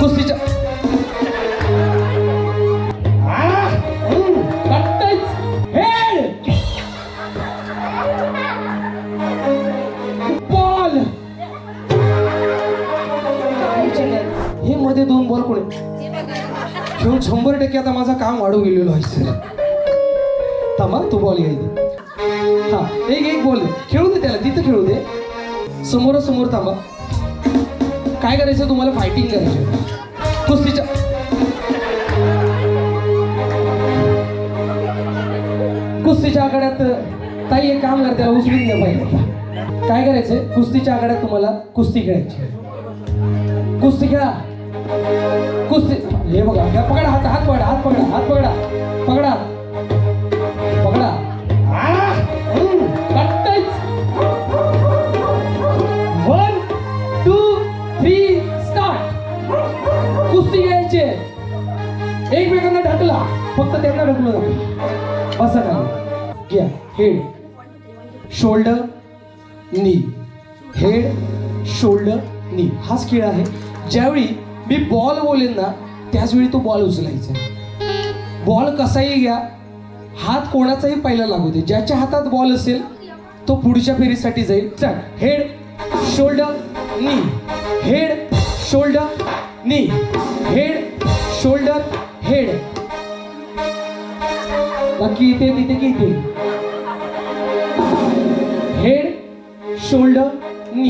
कुस्तीच्या हे मध्ये दोन बॉल कोणी खेळून शंभर टक्के आता माझा काम वाढू गेलेलो आहे सर थांबा तू बॉल घ्यायचा हा एक एक बॉल खेळू दे त्याला तिथं खेळू दे. समोरासमोर थांबा. काय करायचं? तुम्हाला फायटिंग करायची कुस्तीच्या कुस्तीच्या आकड्यात ताई एक काम करते उचलून घ्या पाहिजे काय करायचंय? कुस्तीच्या आकड्यात तुम्हाला कुस्ती खेळायची कुस्ती खेळा. कुस्ती हे बघा पकडा हात हात पकडा हात पकडा हात पकडा पकडा. एकमेकांना ढकला. फक्त त्यांना ढकलू नका. असं नाही घ्या. Head. Shoulder knee. Head shoulder knee. हाच खेळ आहे. ज्यावेळी मी बॉल बोलेन ना त्याचवेळी तो बॉल उचलायचा बॉल कसाही घ्या. हात कोणाचाही पहिला लागू दे. ज्याच्या हातात बॉल असेल तो पुढच्या फेरीसाठी जाईल. चल. हेड शोल्डर नी. बाकी इथे तिथे की इथे? Head shoulder knee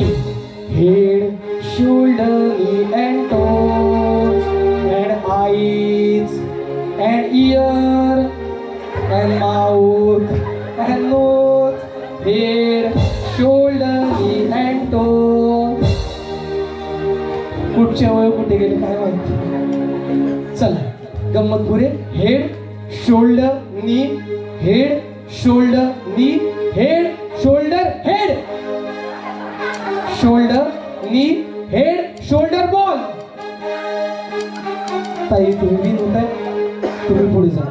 head shoulder knee and toes and eyes and ear and mouth and nose head shoulder knee and toes कुठचे वय कुठे गेले काय माहिती? चला गंमत पुरे. Head shoulder knee head shoulder knee head shoulder head shoulder knee head shoulder ball ताई तुम्ही बिन होताय. तुम्ही पुढे जा.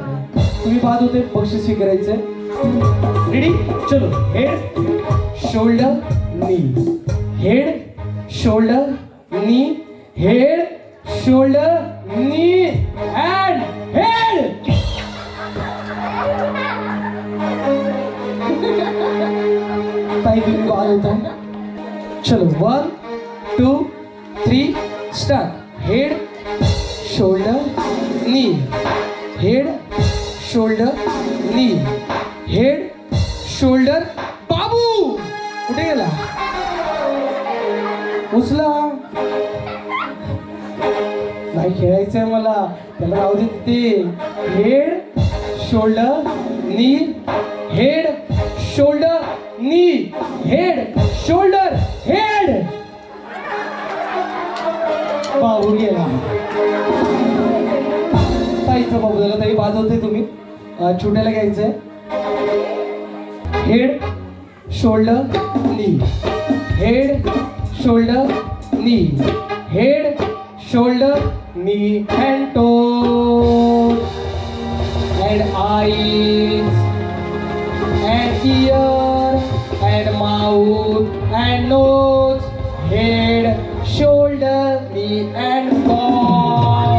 तुम्ही बाद होते बक्षीस स्वीकारायचे रेडी चलो. Head shoulder knee head shoulder knee head shoulder knee ताई तुम्ही बाद चलो one two three start head shoulder knee head shoulder knee head shoulder बाबू! कुठे गेला? उचला. नाही खेळायचंय मला. त्याला राहू दे ते head shoulder knee head shoulder shoulder head पाहून गेला ताईचा बाबू झाला ताई वाजवते तुम्ही. छोट्याला घ्यायचंय. Head shoulder knee head shoulder knee head shoulder knee and toe and eyes and ear and mouth nose, head, shoulder, knee and fall.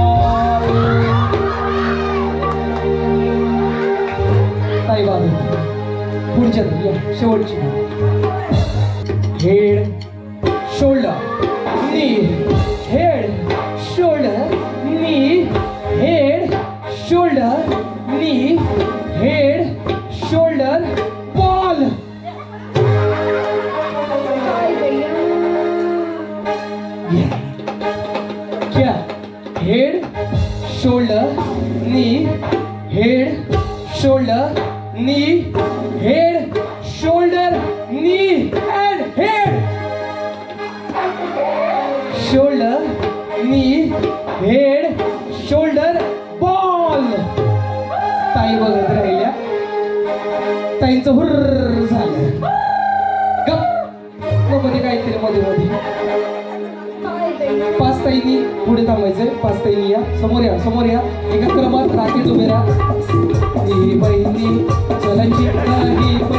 ताई बाजू पुढच्या या शेवटची हेड शोल्डर नी क्या head shoulder knee. Head shoulder knee. Head shoulder knee. And head shoulder knee. Head shoulder ball ताई बघत राहिल्या. ताईंचं हुर्र. पुढे थांबायचंय. पाच ताईनी या. समोर या समोर या. एका क्रमात राखेत उभे राहा. बहिणी चलायची